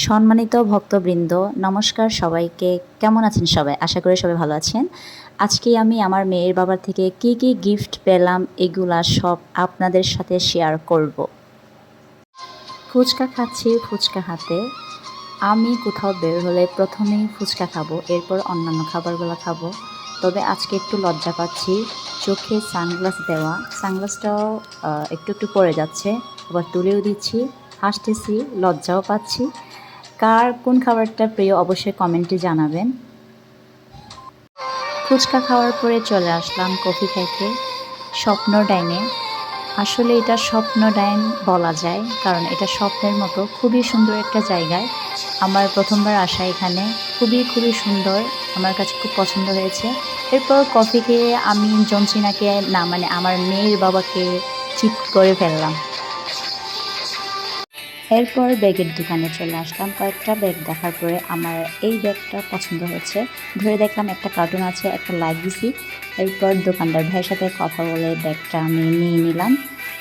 সম্মানিত ভক্তবৃন্দ, নমস্কার সবাইকে। কেমন আছেন সবাই? আশা করি সবাই ভালো আছেন। আজকে আমি আমার মেয়ের বাবার থেকে কি কি গিফট পেলাম, এগুলা সব আপনাদের সাথে শেয়ার করব। ফুচকা খাচ্ছি ফুচকা হাতে। আমি কোথাও বের হলে প্রথমেই ফুচকা খাব, এরপর অন্যান্য খাবারগুলো খাব। তবে আজকে একটু লজ্জা পাচ্ছি, চোখে সানগ্লাস দেওয়া। সানগ্লাসটাও একটু একটু পড়ে যাচ্ছে, আবার তুলেও দিচ্ছি। হাসতেছি, লজ্জাও পাচ্ছি। কার কোন খাবারটা প্রিয় অবশ্যই কমেন্টে জানাবেন। ফুচকা খাওয়ার পরে চলে আসলাম কফি খাইতে, স্বপ্ন ডাইনে। আসলে এটা স্বপ্ন ডাইন বলা যায়, কারণ এটা স্বপ্নের মতো খুবই সুন্দর একটা জায়গায়। আমার প্রথমবার আসা এখানে খুবই খুবই সুন্দর, আমার কাছে খুব পছন্দ হয়েছে। এরপর কফি খেয়ে আমি জনসিনাকে না মানে আমার মেয়ের বাবাকে চিট করে ফেললাম। এরপর ব্যাগের দোকানে চলে আসলাম। কয়েকটা ব্যাগ দেখার পরে আমার এই ব্যাগটা পছন্দ হয়েছে। ধরে দেখলাম একটা কার্টুন আছে, একটা লাইক দিছি। এরপর দোকানদার ভাইয়ের সাথে কথা বলে ব্যাগটা আমি নিয়ে নিলাম,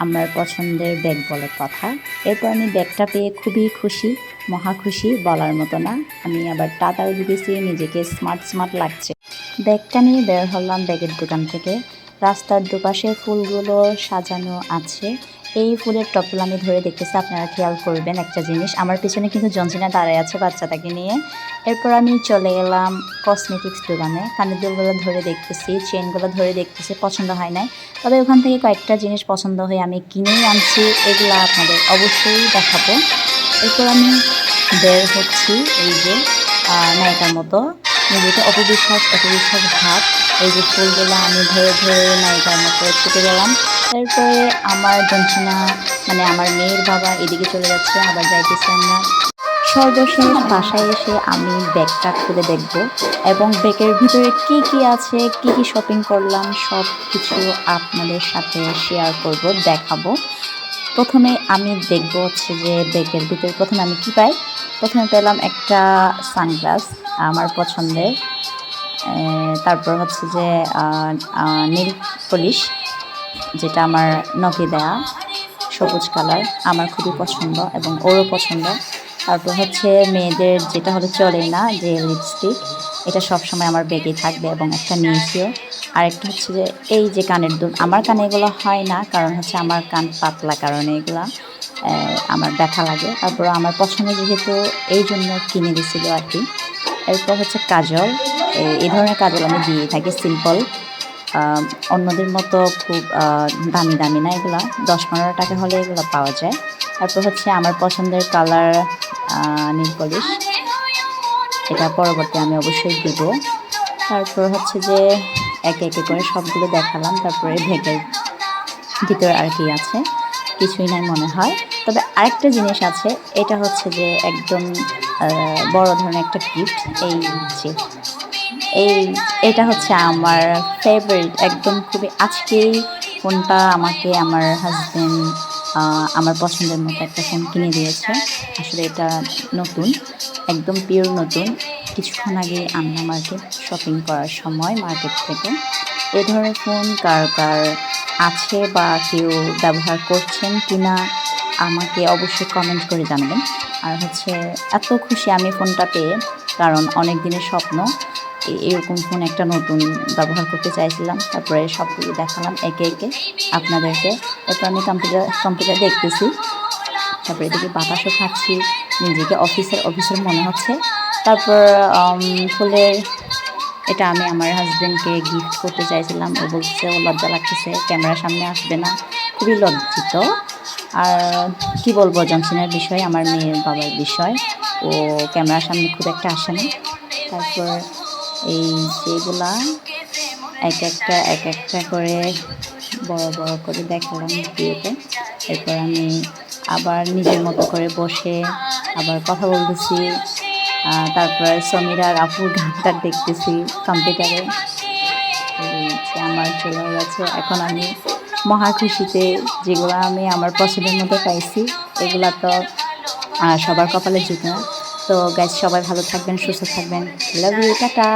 আমার পছন্দের ব্যাগ বলে কথা। এরপর আমি ব্যাগটা পেয়ে খুবই খুশি, মহা খুশি, বলার মতো না। আমি আবার টাটাও দিতেছি, নিজেকে স্মার্ট স্মার্ট লাগছে। ব্যাগটা নিয়ে বের হলাম ব্যাগের দোকান থেকে। রাস্তার দুপাশে ফুলগুলো সাজানো আছে। এই ফুলের টপগুলো আমি ধরে দেখতেছি, আপনারা খেয়াল করবেন একটা জিনিস। আমার পিছনে কিন্তু জনসিনা দাঁড়ায় আছে বাচ্চাটাকে নিয়ে। এরপর আমি চলে গেলাম কসমেটিক্স দোকানে। কানের দুলগুলো ধরে দেখতেছি চেনগুলো ধরে দেখতেছি, পছন্দ হয় নাই। তবে ওখান থেকে কয়েকটা জিনিস পছন্দ হয়ে আমি কিনেই আনছি, এগুলো আপনাদের অবশ্যই দেখাবো। এরপর আমি বের হচ্ছি, এই যে নায়িকার মতো। নিজেকে অপবিশ্বাস অপবিশ্বাস ভাব, এই যে ফুলগুলো আমি ধরে ধরে নায়িকার মতো ছুটে গেলাম। তারপরে আমার জনসিনা মানে আমার মেয়ের বাবা এদিকে চলে যাচ্ছে, আবার যাইতেছে না সর্বশেষ বাসায় এসে আমি ব্যাগটা খুলে দেখব এবং ব্যাগের ভিতরে কি কি আছে, কি কি শপিং করলাম সব কিছু আপনাদের সাথে শেয়ার করব, দেখাবো। প্রথমে আমি দেখব হচ্ছে যে ব্যাগের ভিতরে প্রথমে আমি কি পাই। প্রথমে পেলাম একটা সানগ্লাস আমার পছন্দের। তারপর হচ্ছে যে নীল পলিশ যেটা আমার নখে দেয়া, সবুজ কালার, আমার খুবই পছন্দ এবং ওরও পছন্দ। তারপর হচ্ছে মেয়েদের যেটা হলো চলে না, যে লিপস্টিক এটা সবসময় আমার ব্যাগেই থাকবে এবং একটা নিয়েছিও। আর একটা হচ্ছে যে, এই যে কানের দুল, আমার কানে এগুলো হয় না, কারণ হচ্ছে আমার কান পাতলা কারণে এগুলা। আমার ব্যথা লাগে। তারপর আমার পছন্দ যেহেতু এই জন্য কিনে দিয়েছিল আর কি। এরপর হচ্ছে কাজল। এই- ধরনের কাজল আমি দিয়ে থাকি সিম্পল অন্যদের মতো খুব দামি দামি না এগুলো। দশ পনেরো টাকা হলে এগুলো পাওয়া যায়। তারপর হচ্ছে আমার পছন্দের কালার নীল পলিশ। এটা পরবর্তী আমি অবশ্যই দেব। তারপর হচ্ছে যে একে একে করে সবগুলো দেখালাম। তারপরে ভেগের ভিতরে আর কি আছে। কিছুই নাই মনে হয়। তবে আরেকটা জিনিস আছে, এটা হচ্ছে যে একদম বড় ধরনের একটা গিফট এই যে, এই, এটা হচ্ছে আমার ফেভারিট একদম খুবই আজকেই ফোনটা আমাকে আমার হাজব্যান্ড আমার পছন্দের মতো একটা ফোন কিনে দিয়েছে। আসলে এটা নতুন, একদম পিওর নতুন। কিছুক্ষণ আগে আনলাম মার্কেট শপিং করার সময় মার্কেট থেকে এ ধরনের ফোন কার কার আছে বা কেউ ব্যবহার করছেন কি না আমাকে অবশ্যই কমেন্ট করে জানাবেন। আর হচ্ছে এত খুশি আমি ফোনটা পেয়ে, কারণ অনেক দিনের স্বপ্ন এরকম ফোন একটা নতুন ব্যবহার করতে চাইছিলাম, তারপরে সবগুলো দেখালাম একে একে আপনাদেরকে। এরপর আমি কম্পিউটার কম্পিউটার দেখতেছি, তারপরে এদিকে বাতাসও খাচ্ছি, নিজেকে অফিসের অফিসের মনে হচ্ছে। তারপর ফুলের এটা আমি আমার হাজব্যান্ডকে গিফট করতে চাইছিলাম ও বলছে, ও লজ্জা লাগতেছে, ক্যামেরার সামনে আসবে না। খুবই লজ্জিত। আর কি বলব জনসনের বিষয়, আমার মেয়ের বাবার বিষয়। ও ক্যামেরার সামনে খুব একটা আসে না। তারপর এই যেগুলা, এক একটা এক একটা করে বড় বড় করে দেখালাম ভিডিওতে। এরপর আমি আবার নিজের মতো করে বসে আবার কথা বলতেছি। তারপর সমীরার আপুর গানটা দেখতেছি কম্পিউটারে আমার চলে গেছে। এখন আমি মহা খুশিতে যেগুলো আমি আমার পছন্দের মধ্যে পাইছি, এগুলো তো সবার কপালে জুট তো গ্যাস সবাই ভালো থাকবেন, সুস্থ থাকবেন। Love you tata.